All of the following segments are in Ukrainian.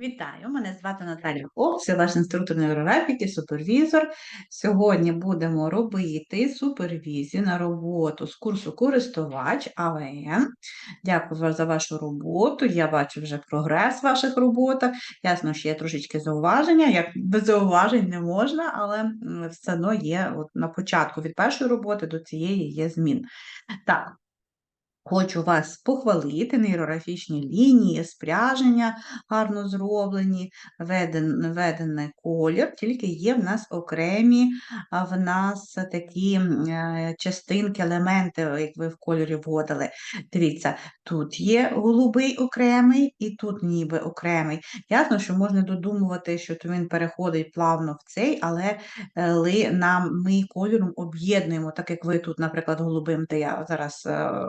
Вітаю, мене звати Наталя Овс, я ваш інструктор нейрографіки, супервізор. Сьогодні будемо робити супервізію на роботу з курсу користувач АВН. Дякую за вашу роботу. Я бачу вже прогрес в ваших роботах. Ясно, що є трошечки зауваження, як без зауважень не можна, але все одно є от на початку від першої роботи до цієї є змін. Так, Хочу вас похвалити, нейрографічні лінії, спряження гарно зроблені, введен, введений колір, тільки є в нас окремі в нас такі е, частинки, елементи, як ви в кольорі вводили. Дивіться, тут є голубий окремий і тут ніби окремий. Ясно, що можна додумувати, що він переходить плавно в цей, але е, нам ми кольором об'єднуємо, так як ви тут, наприклад, голубим, де я зараз е,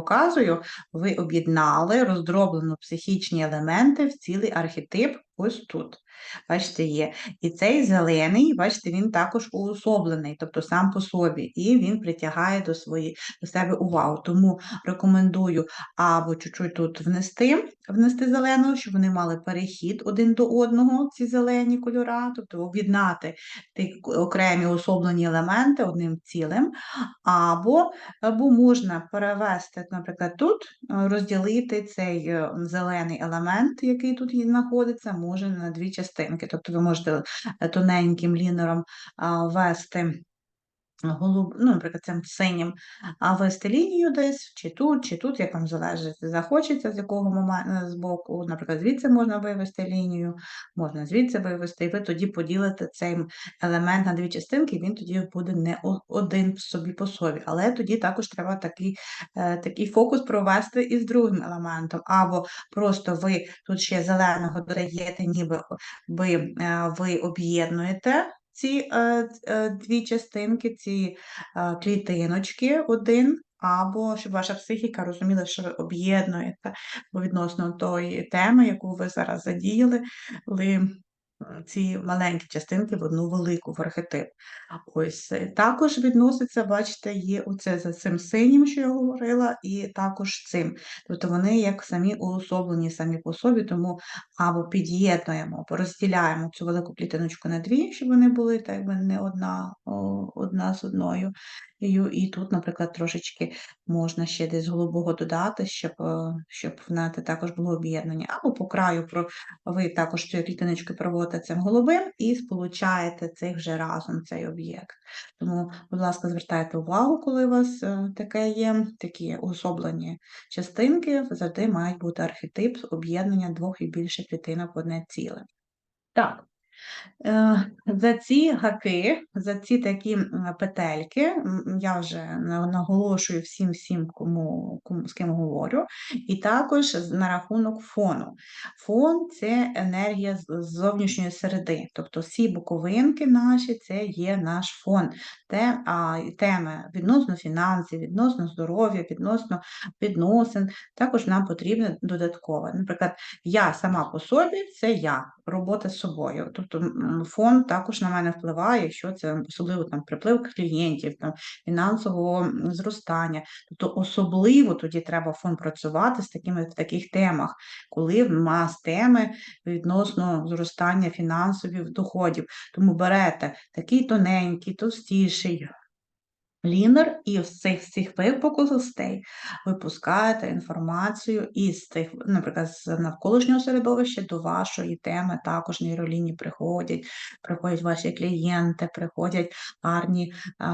показую, ви об'єднали роздроблено психічні елементи в цілий архетип ось тут. Бачите, є. І цей зелений, бачите, він також уособлений, тобто сам по собі, і він притягає до свої, до себе увагу. Тому рекомендую або чуть-чуть тут внести, внести зеленого, щоб вони мали перехід один до одного, ці зелені кольора, тобто об'єднати ті окремі особлені елементи одним цілим, або, або можна перевести, наприклад, тут, розділити цей е, зелений елемент, який тут знаходиться, може на дві частинки. Тобто ви можете е, тоненьким лінером ввести голуб, ну, наприклад, цим синім, а вести лінію десь, чи тут, чи тут, як вам залежить, захочеться, з якого моменту з боку, наприклад, звідси можна вивести лінію, можна звідси вивести, і ви тоді поділите цей елемент на дві частинки, він тоді буде не один собі по собі. Але тоді також треба такий е, такий фокус провести із другим елементом. Або просто ви тут ще зеленого додаєте, ніби ви, е, ви об'єднуєте ці е, е, дві частинки, ці е, клітиночки один, або щоб ваша психіка розуміла, що ви об'єднуєте відносно тої теми, яку ви зараз задіяли, ви ці маленькі частинки в одну велику в архетип. Ось е, Також відноситься, бачите, є оце за цим синім, що я говорила, і також цим. Тобто вони як самі уособлені самі по собі, тому або під'єднуємо, або розділяємо цю велику клітиночку на дві, щоб вони були так би не одна, одна з одною. І тут, наприклад, трошечки можна ще десь голубого додати, щоб е, щоб в також було об'єднання. Або по краю ви також цю клітиночку проводите цим голубим і сполучаєте цих вже разом цей об'єкт. Тому, будь ласка, звертайте увагу, коли у вас е, таке є, такі особлені частинки, завжди мають бути архетип об'єднання двох і більше клітинок в одне ціле. Так. Е, за ці гаки, за ці такі петельки, я вже наголошую всім, всім, кому, кому з ким говорю, і також на рахунок фону. Фон це енергія з зовнішньої середи, тобто всі боковинки наші це є наш фон. Те, а, Теми відносно фінансів, відносно здоров'я, відносно відносин, також нам потрібно додатково. Наприклад, я сама по собі це я, робота з собою. Тобто фон також на мене впливає, якщо це особливо там приплив клієнтів, там фінансового зростання. Тобто особливо тоді треба фон працювати з такими в таких темах, коли в нас теми відносно зростання фінансових доходів. Тому берете такий тоненький, товстіший. Лінер і з цих всіх випуклостей випускаєте інформацію із цих, наприклад, з навколишнього середовища до вашої теми також нейролінії приходять, приходять ваші клієнти, приходять гарні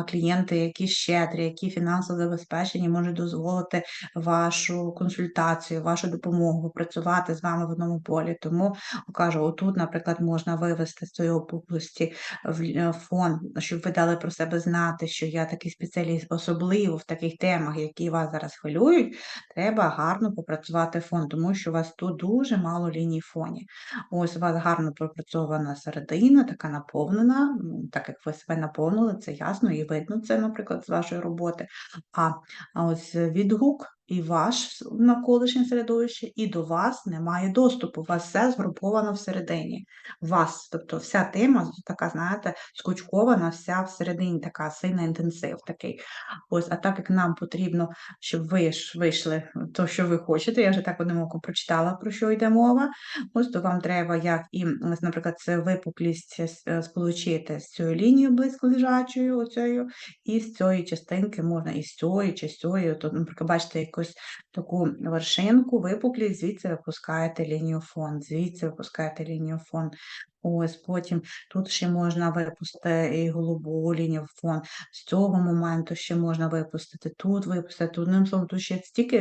клієнти, які щедрі, які фінансово забезпечені, можуть дозволити вашу консультацію, вашу допомогу, працювати з вами в одному полі. Тому кажу, отут, наприклад, можна вивести з цієї опуклості в фон, щоб ви дали про себе знати, що я такий спеціаліст, особливо в таких темах, які вас зараз хвилюють, треба гарно попрацювати фон, тому що у вас тут дуже мало ліній фоні. Ось у вас гарно пропрацьована середина, така наповнена, так як ви себе наповнили, це ясно і видно це, наприклад, з вашої роботи. А ось відгук і ваш навколишнє середовище, і до вас немає доступу. У вас все згруповано всередині. Вас, тобто вся тема така, знаєте, скучкована, вся всередині, така сильний інтенсив такий. Ось, а так як нам потрібно, щоб ви ж вийшли то, що ви хочете, я вже так одним оком прочитала, про що йде мова. Ось то вам треба, як і, наприклад, це випуклість е, сполучити з цією лінією близько лежачою, оцею, і з цієї частинки можна і з цієї, чи з цієї, то, наприклад, бачите, якусь таку вершинку, випуклість, звідси випускаєте лінію фон, звідси випускаєте лінію фон. Ось потім тут ще можна випустити і голубу лінію фон. З цього моменту ще можна випустити, тут випустити, одним словом, тут ще стільки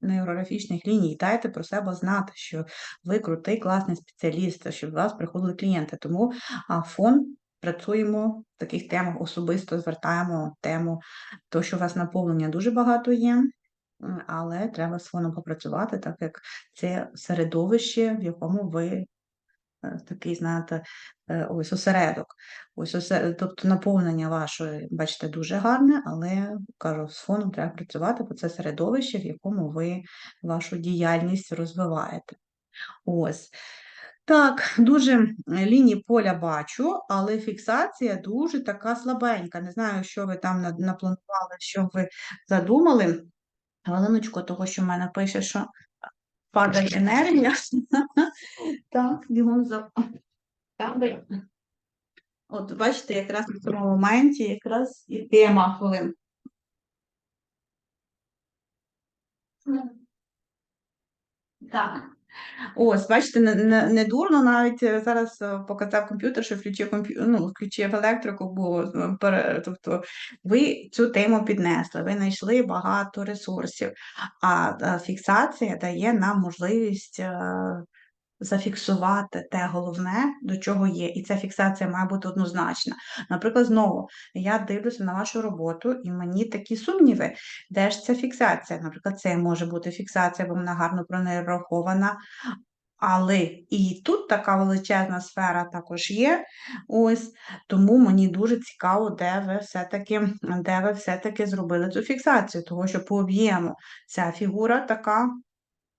нейрографічних ліній. Дайте про себе знати, що ви крутий, класний спеціаліст, щоб до вас приходили клієнти. Тому фон працюємо в таких темах, особисто звертаємо тему, то, що у вас наповнення дуже багато є. Але треба з фоном попрацювати, так як це середовище, в якому ви Е, такий, знаєте, е, ось осередок. Ось осередок, Тобто наповнення вашої, бачите, дуже гарне, але кажу, з фоном треба працювати, бо це середовище, в якому ви вашу діяльність розвиваєте. Ось. Так, дуже лінії поля бачу, але фіксація дуже така слабенька. Не знаю, що ви там напланували, що ви задумали. Галиночко, того, що в мене пише, що падає енергія. Так, бігом за. От, бачите, якраз в цьому моменті якраз і тема хвилин. Так. Ось, бачите, не, не, не дурно навіть е, зараз е, показав комп'ютер, що включив комп'ю... ну, включив електрику, бо е, тобто ви цю тему піднесли, ви знайшли багато ресурсів, а фіксація дає нам можливість зафіксувати те головне, до чого є, і ця фіксація має бути однозначна. Наприклад, знову я дивлюся на вашу роботу, і мені такі сумніви, де ж ця фіксація? Наприклад, це може бути фіксація, бо вона гарно пронерахована. Але і тут така величезна сфера також є. Ось тому мені дуже цікаво, де ви все-таки де ви все-таки зробили цю фіксацію, тому що по об'єму ця фігура така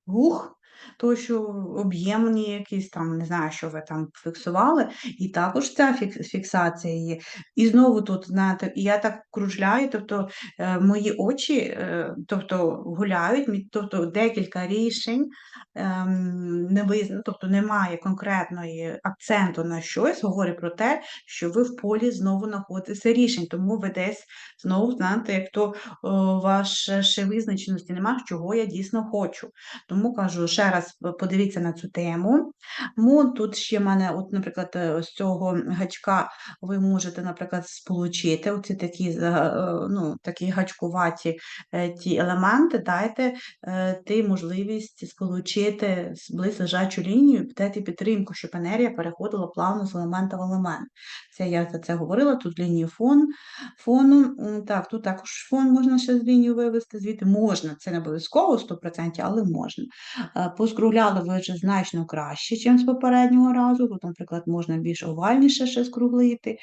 гух, то що об'ємні якісь там, не знаю, що ви там фіксували, і також ця фіксація є. І знову тут, знаєте, я так кружляю, тобто е, мої очі е, тобто, гуляють, тобто декілька рішень ем, не визна, тобто немає конкретної акценту на щось, говорить про те, що ви в полі знову знаходитеся рішень, тому ви десь знову, знаєте, як то вашої визначеності немає, чого я дійсно хочу. Тому кажу, ще раз подивіться на цю тему. Ну, Тут ще в мене, от, наприклад, е, з цього гачка ви можете, наприклад, сполучити оці такі е, ну, такі гачкуваті е, ті елементи, дайте ти можливість сполучити близлежачу лінію, дайте підтримку, щоб енергія переходила плавно з елемента в елемент. Це я за це говорила, тут лінію фон, фону. Так, тут також фон можна ще з лінію вивести, звідти можна, це не обов'язково 100%, але можна. Поскругляли ви вже значно краще, ніж з попереднього разу. Тут, наприклад, можна більш овальніше ще скруглити,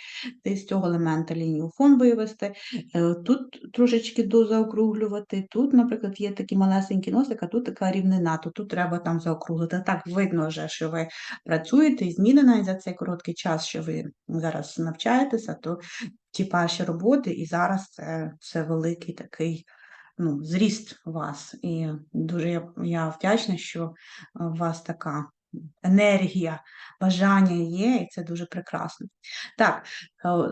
з цього елемента лінію фон вивести. Е, тут трошечки дозаокруглювати. Тут, наприклад, є такі малесенькі носик, а тут така рівнина, то тут треба там заокруглити. Так видно вже, що ви працюєте і змінена за цей короткий час, що ви зараз навчаєтеся, то ті перші роботи, і зараз це, це великий такий ну, зріст вас. І дуже я, я вдячна, що у вас така енергія, бажання є, і це дуже прекрасно. Так,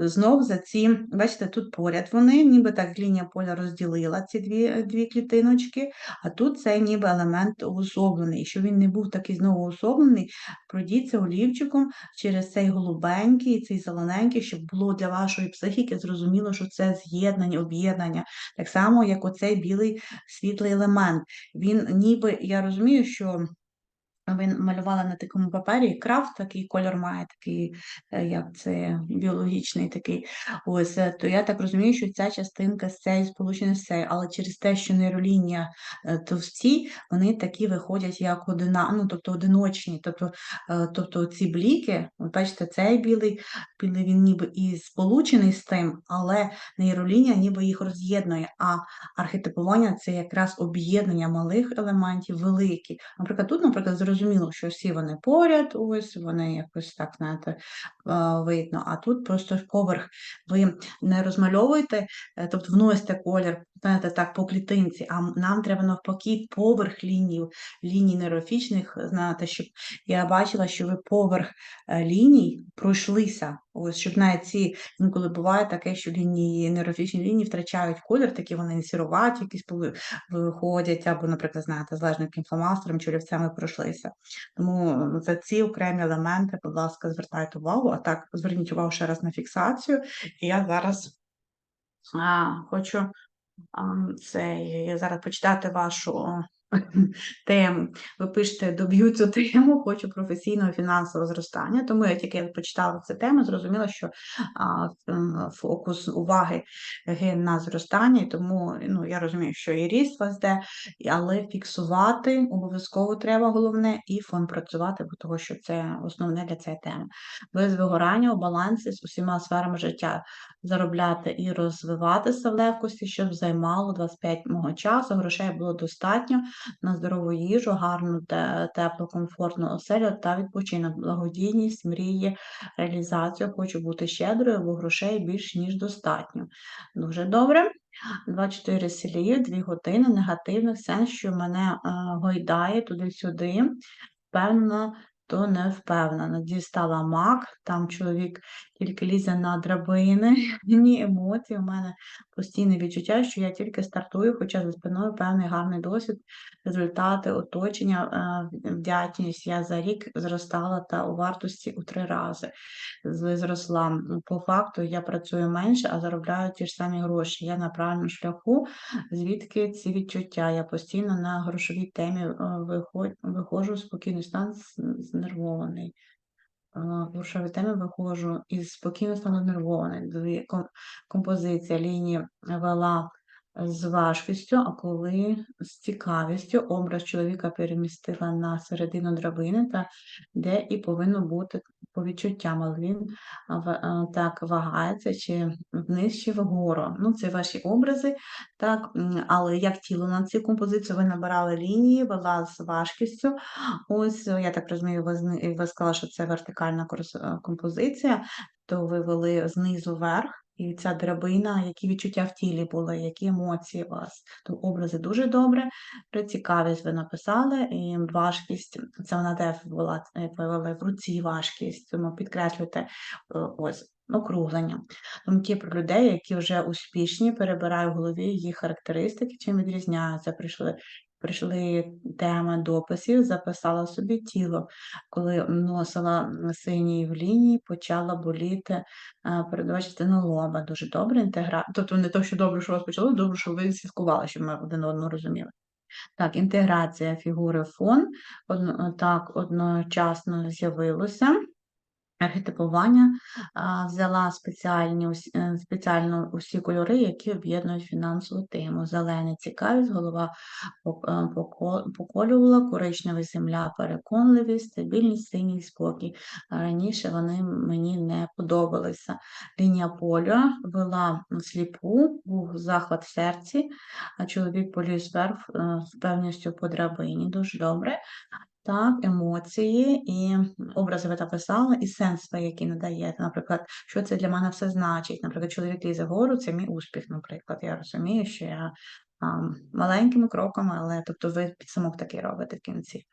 е, знов за ці, бачите, тут поряд вони, ніби так лінія поля розділила ці дві дві клітиночки, а тут цей ніби елемент уособлений. Щоб він не був такий знову уособлений, пройдіться олівчиком через цей голубенький і цей зелененький, щоб було для вашої психіки зрозуміло, що це з'єднання, об'єднання. Так само, як оцей білий світлий елемент. Він ніби, я розумію, що ви малювали на такому папері, крафт такий кольор має, такий, е, як це біологічний такий. Ось, е, то я так розумію, що ця частинка з цієї сполучена з цією, але через те, що нейролінія е, товсті, вони такі виходять як одина, ну, тобто одиночні. Тобто, тобто ці бліки, от бачите, цей білий, білий він ніби і сполучений з тим, але нейролінія ніби їх роз'єднує. А архетипування це якраз об'єднання малих елементів, великі. Наприклад, тут, наприклад, зрозуміло, що всі вони поряд, ось вони якось так знаєте, видно, а тут просто поверх ви не розмальовуєте, е, тобто вносите колір, знаєте, так, по клітинці, а нам треба навпаки поверх ліній, ліній нейрофічних, знаєте, щоб я бачила, що ви поверх е, ліній пройшлися. Ось, щоб навіть ці інколи буває таке, що лінії нейрофічні лінії втрачають колір, такі вони сіроваті, якісь виходять, або, наприклад, знаєте, залежно яким фломастером чи пройшлися. Тому за ці окремі елементи, будь ласка, звертайте увагу, а так зверніть увагу ще раз на фіксацію. І я зараз а, хочу а, це, я зараз почитати вашу тему. Ви пишете, доб'ю цю тему, хочу професійного фінансового зростання. Тому я тільки почитала цю тему, зрозуміла, що а, фокус уваги ген на зростання, тому ну, я розумію, що і ріст вас де, але фіксувати обов'язково треба головне, і фон працювати, бо того, що це основне для цієї теми. Без вигорання у балансі з усіма сферами життя заробляти і розвиватися в легкості, щоб займало 25 мого часу, грошей було достатньо на здорову їжу, гарну, теплу, комфортну оселю та відпочинок, благодійність, мрії, реалізацію. Хочу бути щедрою, бо грошей більш ніж достатньо. Дуже добре. 24 селі, 2 години, негативних сенс, що мене гойдає туди-сюди. Певно, то не впевнена. Дістала мак, там чоловік тільки лізе на драбини, ні емоції. У мене постійне відчуття, що я тільки стартую, хоча за спиною певний гарний досвід, результати, оточення, е, вдячність. Я за рік зростала та у вартості у три рази зросла. По факту я працюю менше, а заробляю ті ж самі гроші. Я на правильному шляху, звідки ці відчуття. Я постійно на грошовій темі е, виходжу в спокійний стан знервований грошові теми виходжу із спокійно стану нервований, композиція лінії вела з важкістю, а коли з цікавістю образ чоловіка перемістила на середину драбини, та де і повинно бути по відчуттям, але він так вагається, чи вниз, чи вгору. Ну, Це ваші образи, так, але як тіло на цю композицію ви набирали лінії, вела з важкістю. Ось, я так розумію, ви, сказали, що це вертикальна композиція, то ви вели знизу вверх. І ця драбина, які відчуття в тілі були, які емоції у вас. То образи дуже добре. Про цікавість ви написали, і важкість, це вона де була, як в руці важкість, тому підкреслюйте е, ось округлення. Думки про людей, які вже успішні, перебираю в голові їх характеристики, чим відрізняються, прийшли прийшли теми дописів, записала собі тіло. Коли носила синій в лінії, почала боліти передова частина лоба. Дуже добре інтегра. Тобто не то, що добре, що у вас почало, добре, що ви слідкували, щоб ми один одного розуміли. Так, інтеграція фігури фон одно, так одночасно з'явилося. Архетипування взяла спеціальні, е, спеціально усі кольори, які об'єднують фінансову тему. Зелений цікавість, голова е, поколювала, коричневий земля, переконливість, стабільність, синій спокій. Раніше вони мені не подобалися. Лінія поля вела сліпу, був захват в серці, а чоловік поліз вверх е, з певністю по драбині. Дуже добре так, емоції і образи ви написали, і сенс який надаєте. Наприклад, що це для мене все значить. Наприклад, чоловік лізе гору це мій успіх, наприклад. Я розумію, що я а, маленькими кроками, але тобто ви підсумок такий робите в кінці.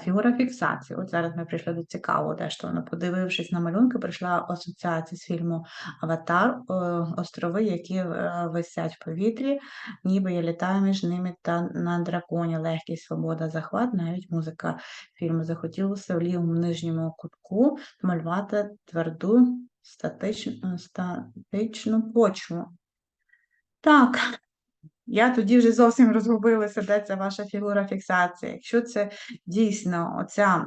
Фігура фіксації. От зараз ми прийшли до цікавого, дещо воно, подивившись на малюнки, прийшла асоціація з фільму Аватар, острови, які е, висять в повітрі, ніби я літаю між ними та на драконі. Легкість, свобода, захват, навіть музика фільму захотілося в лівому нижньому кутку малювати тверду статичну, статичну почву. Так, Я тоді вже зовсім розгубилася, де ця ваша фігура фіксації. Якщо це дійсно оця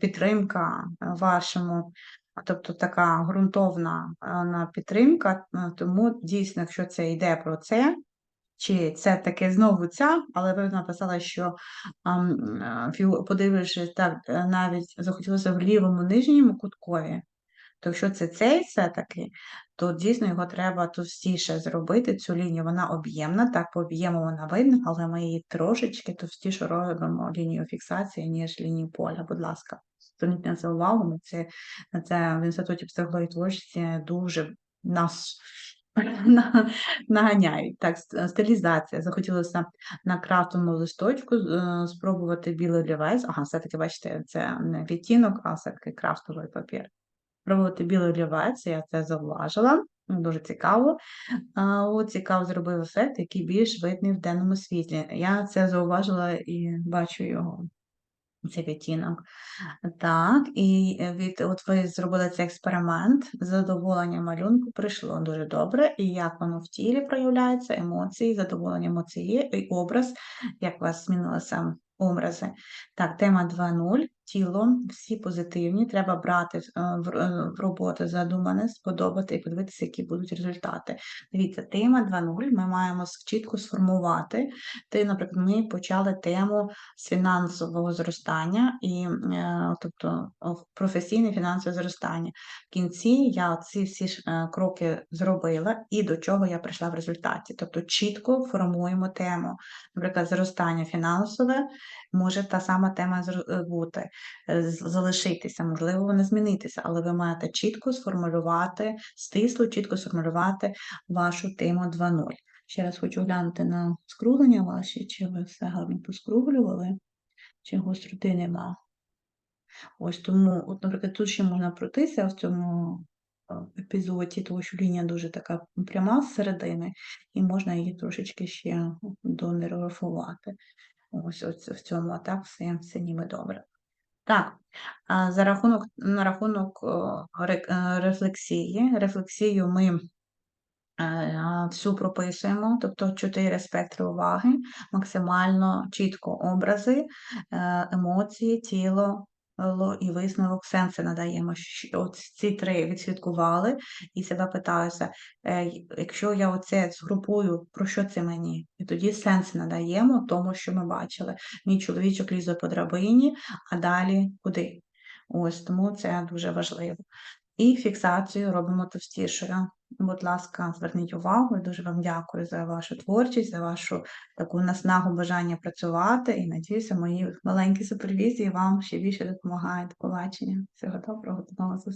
підтримка е, вашому, тобто така ґрунтовна підтримка, е, тому дійсно, якщо це йде про це, чи це таке знову ця, але ви написали, що е, подивившись так, навіть захотілося в лівому нижньому куткові. То якщо це цей все-таки, то дійсно його треба товстіше зробити, цю лінію, вона об'ємна, так по об'єму вона видно, але ми її трошечки товстіше робимо лінію фіксації, ніж лінію поля. Будь ласка, зверніть на це увагу, ми це, на це в інституті психології творчості дуже нас наганяють. Так, стилізація. Захотілося на крафтовому листочку спробувати білий олівець. Ага, все-таки, бачите, це не відтінок, а все-таки крафтовий папір пробувати білий олівець, я це зауважила. Дуже цікаво. От цікаво зробив ефект, який більш видний в денному світлі. Я це зауважила і бачу його. Цей відтінок. Так, і від, от ви зробили цей експеримент, задоволення малюнку прийшло дуже добре, і як воно в тілі проявляється, емоції, задоволення емоції, і образ, як у вас змінилися образи. Так, тема 2.0, тіло, всі позитивні, треба брати е, в, е, роботу задумане, сподобати і подивитися, які будуть результати. Дивіться, тема 2.0 ми маємо чітко сформувати. Ти, наприклад, ми почали тему з фінансового зростання і е, тобто професійне фінансове зростання. В кінці я ці всі ж, кроки зробила і до чого я прийшла в результаті. Тобто чітко формуємо тему. Наприклад, зростання фінансове може та сама тема бути, залишитися, можливо, вона змінитися, але ви маєте чітко сформулювати, стисло, чітко сформулювати вашу тему 2.0. Ще раз хочу глянути на скруглення ваші, чи ви все гарно поскруглювали, чи гостроти нема. Ось тому, от, наприклад, тут ще можна пройтися в цьому е, епізоді, тому що лінія дуже така пряма з середини, і можна її трошечки ще донерографувати. Ось, ось в цьому, а так все, все ніби добре. Так, за рахунок, на рахунок ре- е, рефлексії. Рефлексію ми е, всю прописуємо, тобто чотири спектри уваги, максимально чітко образи, е, емоції, тіло ло- і висновок сенси надаємо. От ці три відслідкували і себе питаюся, е, якщо я оце згрупую, про що це мені? І тоді сенси надаємо тому, що ми бачили. Мій чоловічок лізе по драбині, а далі куди? Ось тому це дуже важливо. І фіксацію робимо товстішою. Будь ласка, зверніть увагу. Я дуже вам дякую за вашу творчість, за вашу таку наснагу бажання працювати. І надіюся, мої маленькі супервізії вам ще більше допомагають. До побачення. Всього доброго, до нових зустрічей.